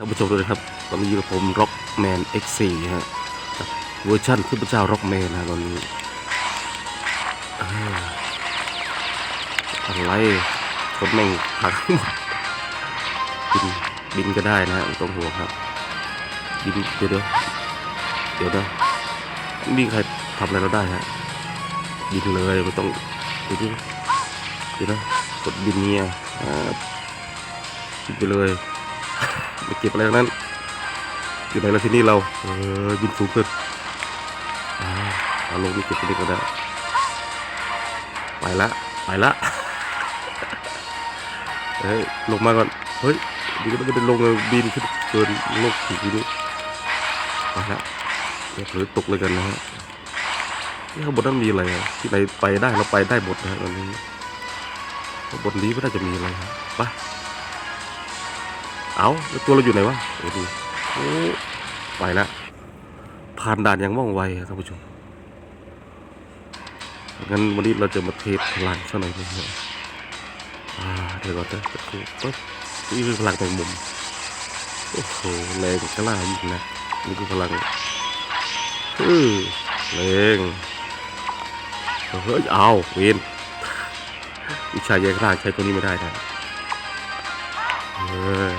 ท่านผู้ชมด้วยนะครับตอนนี้อยู่กับผมร็อกแมน X4 ฮะกับเวอร์ชันที่พระเจ้าร็อกแมนนะตอนนี้อะไรคนแม่งพังหมดบินบินก็ได้นะฮะไม่ต้องห่วงครับบินเดี๋ยวเดี๋ยวเดี๋ยวนะมีใครทำอะไรเราได้ฮะบินเลยไม่ต้องเดี๋ยวเดี๋ยวนะกดบินเนี่ยบินไปเลย ไปเก็บอะไรนั้นอยู่ไหนแล้วที่นี่เรา เออบินสูงขึ้นเอาลงนี่เก็บไปเลยก็ได้ ไปละ ไปละ เฮ้ย ลงมาก่อน เฮ้ยดีก็มันจะเป็นลงบินขึ้นเกินโลกขีดนี้ไปละเดี๋ยวเผลอตกเลยกันนะฮะนี่ข้างบนนั้นมีอะไรที่ไหนไปได้เราไปได้หมดนะฮะวันนี้ข้างบนนี้ไม่น่าจะมีอะไรครับไป เอาแล้วตัวเราอยู่ไหนวะโอ้ดูโอ้ไปละผ่านด่านอย่างว่องไวท่านผู้ชมงั้นวันนี้เราจะมาเทพลังสักหน่อยนึงนะเดี๋ยวก่อนนะจะถูกปั๊บนี่คือพลังแมงมุมโอ้โหแรงกล้ายิ่งนะนี่คือพลังเออแรงเฮ้ยเอาเวนวิชาแยกร่างใช้ตัวนี้ไม่ได้นะเออ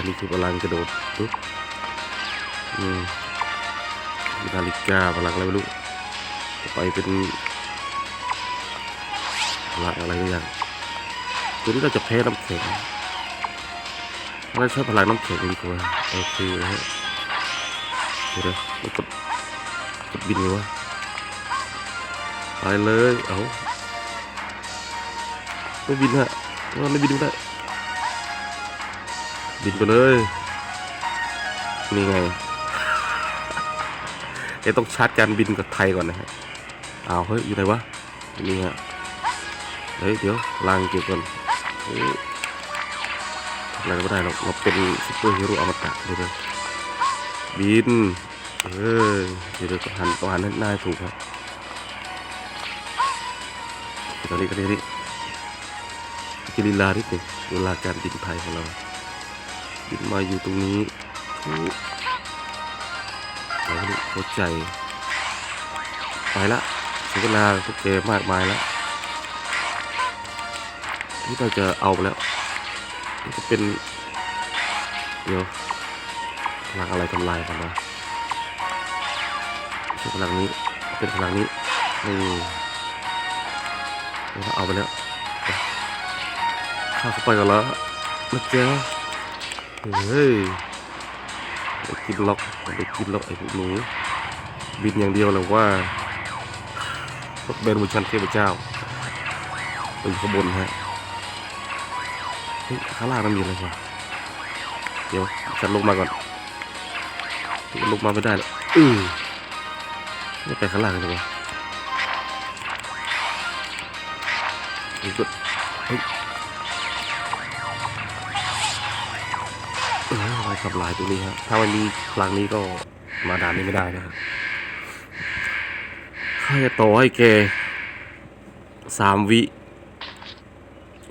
นี่คือพลังกระโดดปุ๊บอืมนาฬิกาพลังอะไรไม่รู้ไปเป็นพลังอะไรสักอย่างตัวนี้เราจะแพ้น้ำแข็งเราใช้พลังน้ำแข็งดีกว่าโอเคนะฮะเดี๋ยวนะมันกดกดบินเลยวะไปเลย เอาไม่บินฮะว่าไม่บินไม่ได้ บินไปเลย นี่ไงเดี๋ยวต้องชาร์จการบินกับไทยก่อนนะฮะอ้าวเฮ้ยอยู่ไหนวะนี่ฮะเฮ้ยเดี๋ยวลางเก็บก่อนอะไรก็ได้หรอกเราเป็นซุปเปอร์ฮีโร่อมตะเดียวเดี๋ยบินเออเดี๋ยวเดี๋ยวต้องหันต้องหันให้หน้าถูกครับตอนนี้ก็ได้นี่กิริลานิดหนึ่งเวลาการบินไทยของเรา บินมาอยู่ตรงนี้ทุกแล้วหัวใจไปละเสียเวลาทุกเกมมากมายแล้วที่เราจะเอาไปแล้วจะเป็นเดี๋ยวพลังอะไรทำลายกันวะม่ใช่พลังนี้เป็นพลังนี้นี่เราเอาไปแล้วข้าเข้าไปกันแล้วนะเจ๊ะ เฮ้ยไปกินล็อกไปกินล็อกไอ้พวกหนูบินอย่างเดียวเลยว่าพวกเบนบุชันเทพเจ้าไปอยู่ข้างบนฮะเฮ้ยข้างล่างมันมีอะไรวะเดี๋ยวฉันลงมาก่อนลงมาไม่ได้แล้วอือไม่ไปข้างล่างเลยวะเฮ้ยก ออไปขับลายตัวนี้ครับถ้าวันนี้ครั้งนี้ก็มาด่านนี้ไม่ได้นะครับข้าจะต่อให้แกสามวิ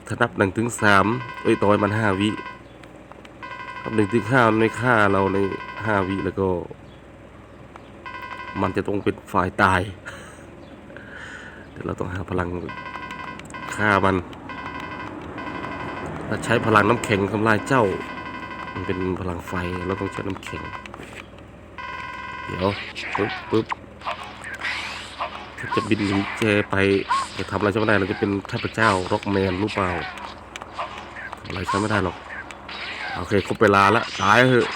ถ้านับหนึ่งถึงสามเอ้ยต่อให้มันห้าวินับหนึ่งถึงห้ามันไม่ฆ่าเราในห้าวิแล้วก็ มันจะต้องเป็นฝ่ายตาย เดี๋ยวเราต้องหาพลังฆ่ามันถ้าใช้พลังน้ำแข็งทำลายเจ้า มันเป็นพลังไฟเราต้องใช้น้ำแข็ง เดี๋ยวปึ๊บปึ๊บจะบินหนีเจไปจะทำอะไรใช่ไม่ได้เราจะเป็นเทพเจ้าร็อกแมนรู้เปล่าอะไรใช้ไม่ได้หรอก โอเคครบเวลาละตายเถอะ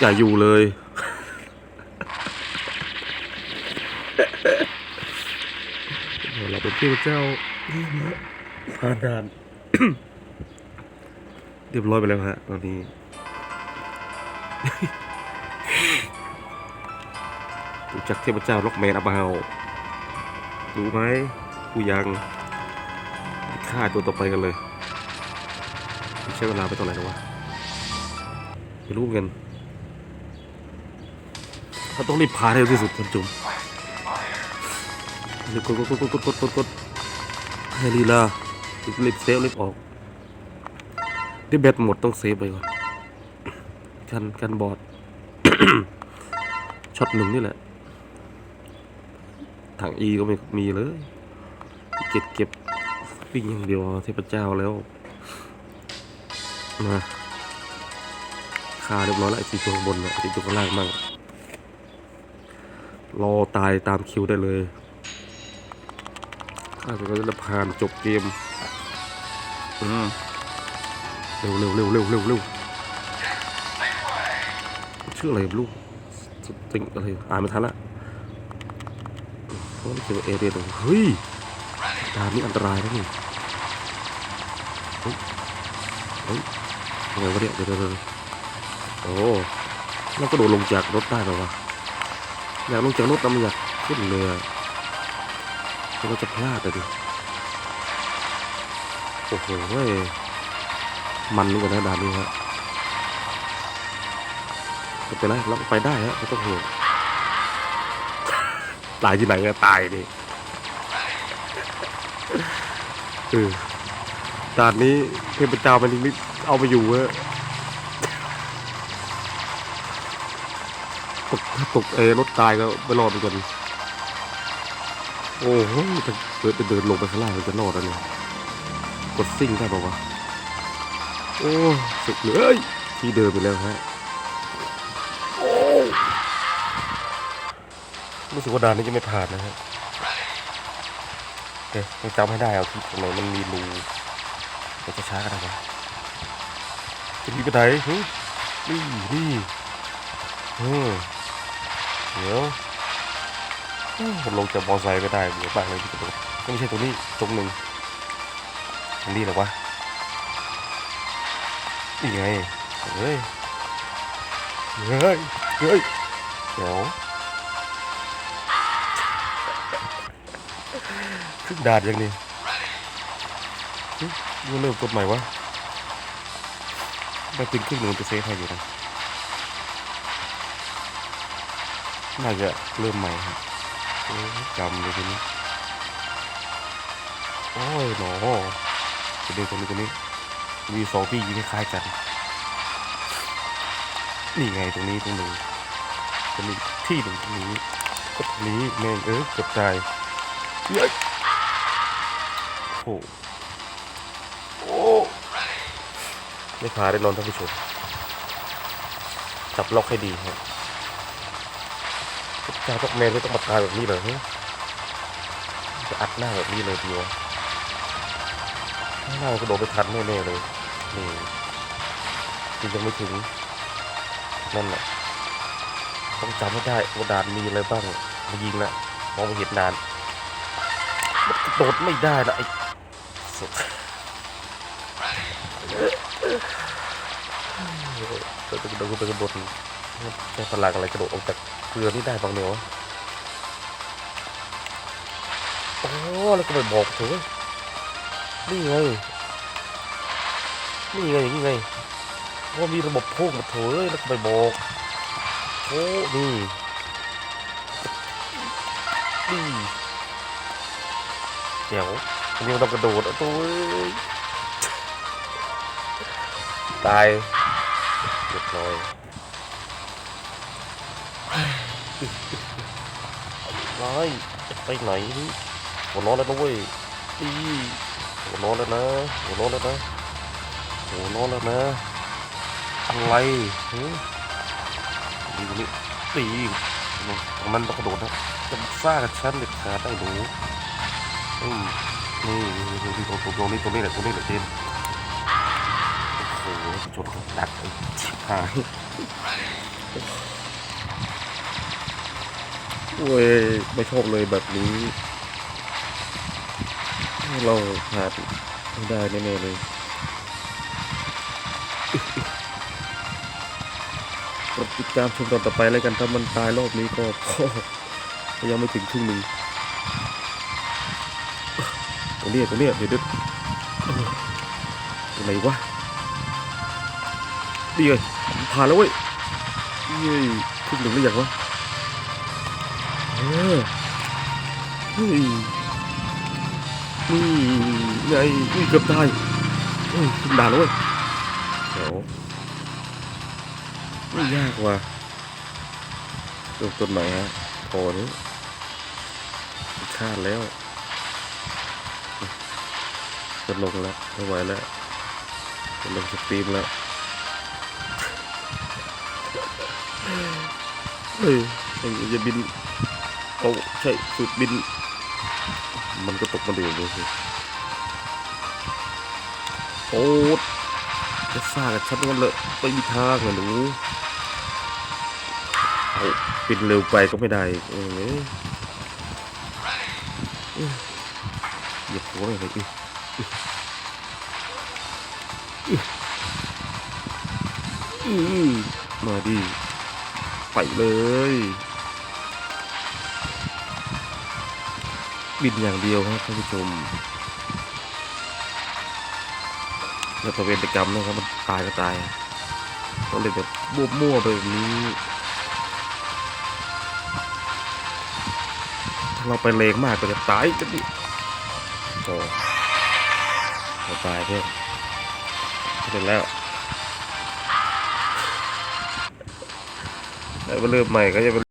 อย่าอยู่เลยเราเป็นเทพเจ้าผ่านด่าน เรียบร้อยไปแล้วฮะตอนนี้ รู้จักเทพเจ้าล็อกแมนอับเฮารู้ไหมกูยังฆ่าตัวต่อไปกันเลย ใช้เวลาไปตอนไหนแล้วะไม่รู้เงินเขาต้องรีบพาเร็วที่สุดท่านผู้ชมรีบกดกดกดกดกดกดกดให้ลีลารีบรีบเซฟรีบออก ที่แบตหมดต้องเซฟไปก่อนกันกันบอดช็อตหนึ่งนี่แหละถังอีก็ไม่มีเลย เก็บเก็บวิ่งอย่างเดียวเทพเจ้าแล้ว มาคาเรียบร้อยแล้วไอ้สี่ตัวงบนนะไอ้สี่ตัวข้างล่างมั่งรอตายตามคิวได้เลยข้าจะก็จะผ่านจบเกม อืม เร็วเร็วเร็วเร็วเร็วเร็วชื่ออะไรลูกสติงอะไรอ่านไม่ทันละโอ้ยเจอเอเรียนเฮ้ยดานนี้อันตรายนะนี่เฮ้ยเฮ้ยอะไรวะเนี่ยเดี๋ยวเดี๋ยวเดี๋ยวโอ้เราก็โดดลงจากรถได้ป่าวะอยากลงจากรถแต่ไม่อยากขึ้นเลยอเราจะพลาดอะดิโอ้โหเว้ย มันนี่กันนะดานนี้ฮะไม่เป็นไรเราก็ไปได้ฮะไม่ต้องห่วงตายที่ไหนก็ตายดิเออด่านนี้เทพเจ้ามันยังไม่เอาไปอยู่เว้ยตกถ้าตกเอรถตายก็ไม่รอดเหมือนกันโอ้โหจะเดินเดินลงไปข้างล่างจะรอดแล้วเนี่ยกดซิ่งได้ป่าวะ โอ้สุดเลยที่เดินไปแล้วฮะโอ้รู้สึกว่าด่านนี้จะไม่ผ่านนะฮะเอ๊ะยังจำให้ได้เอาที่ตรงไหนมันมีรูเดี๋ยวจะช้ากันนะจะมีไปไหนหึนี่นี่เออเดี๋ยวผมลงจากมอไซค์ไม่ได้เดี๋ยวบ้างเลยที่กระโดดก็ไม่ใช่ตรงนี้ตรงหนึ่งตรงนี้หรอวะ นี่ไงเฮ้ยเฮ้ยเฮ้ยเดี๋ยวขึ้นดาดยังนี่หึมันเริ่มกดใหม่วะไปตึงครึ่งหนึ่งมันจะเซฟให้อยู่นะน่าจะเริ่มใหม่ครับจำเลยทีนี้โอ้ยหนอไปดูตรงนี้ตรงนี้ มีสองที่ยิงคล้ายกัน นี่ไงตรงนี้ตรงนึ่งจะมีที่หนึ่งตรงนี้ตรงนี้แม่งเออเกือบตายเย้ยโอ้โหโอ้ไม่พาได้นอนท่านผู้ชมจับล็อกให้ดีครับจ่าพวกแมนก็ต้องมาตายแบบนี้เลยฮ้ยจะอัดหน้าแบบนี้เลยเดียวหน้าก็โดดไปทันแน่ๆเลย นี่ที่ยังไม่ถึง นั่นแหละต้องจำให้ได้ว่าด่านมีอะไรบ้างมายิงนะมองไม่เห็นนานโดดไม่ได้นะไอ้สุดเราจะกระโดดขึ้นไปกระโดดใช้พลังอะไรกระโดดออกจากเกลือนี่ได้บางเนียวโอ้แล้วก็ไปบอกเถอะนี่ไง นี่ไงอย่างนี้ไงว่ามีระบบพุ่งมาถอะแล้วก็ไปบอกโอ้นี่นี่เดี๋ยวอันนี้มันต้องกระโดดอะตัวตายเรียบร้อยร้อยไปไหนนี่หัวร้อนแล้วนะเว้ยดีหัวร้อนแล้วนะหัวร้อนแล้วนะ หัวร้อนแล้วนะ อะไรหือดีกว่านี้ตีมันต้องกระโดดนะจะซ่ากับฉันเด็ดขาดได้หนูอืมนี่นี่นี่ตรงตรงตรงนี้ตรงนี้แหละตรงนี้แหละเจนโอ้โหชนดักไอ้ชิบหายโอ้ยไม่ชอบเลยแบบนี้ เราขาดไม่ได้แน่ๆเลย กดติดตามชมตอนต่อไปแล้วกันถ้ามันตายรอบนี้ก็ยังไม่ถึงครึ่งหนึ่งตรงนี้ตรงนี้เดี๋ยวดี๋ยวตรงไหนวะดีเลยผ่านแล้วเว้ยเย้ยครึ่งหนึ่งหรือยังวะเออเฮ้ยนี่ไงนี่เกือบตายเฮ้ยด่าแล้วเว้ยเดี๋ยว ไม่ยากว่ะเริ่มต้นใหม่ฮะพอนี้คาดแล้ว จะลงแล้วไม่ไหวแล้วจะลงสตรีมแล้วเฮ้ยไอ้จะบินเอาใช่ฝึกบิน มันก็ตกมาเดือดดูสิโอ๊ตจะซ่ากับฉันกันเลยไม่มีทางอหนู บินเร็วไปก็ไม่ได้เออเอ้ยหยียบหัวอะไอีกอือมาดิไปเลย บินอย่างเดียวครับท่านผู้ชมแล้วก็เวรกรรมนะครับมันตายก็ตายก็เลยแบบมั่วๆไปแบบนี้ เราไปเลงมากก็จะตายกันดิโอ้ตายเพื่อนเสร็จแล้วแล้วเริ่มใหม่ก็จะเป็น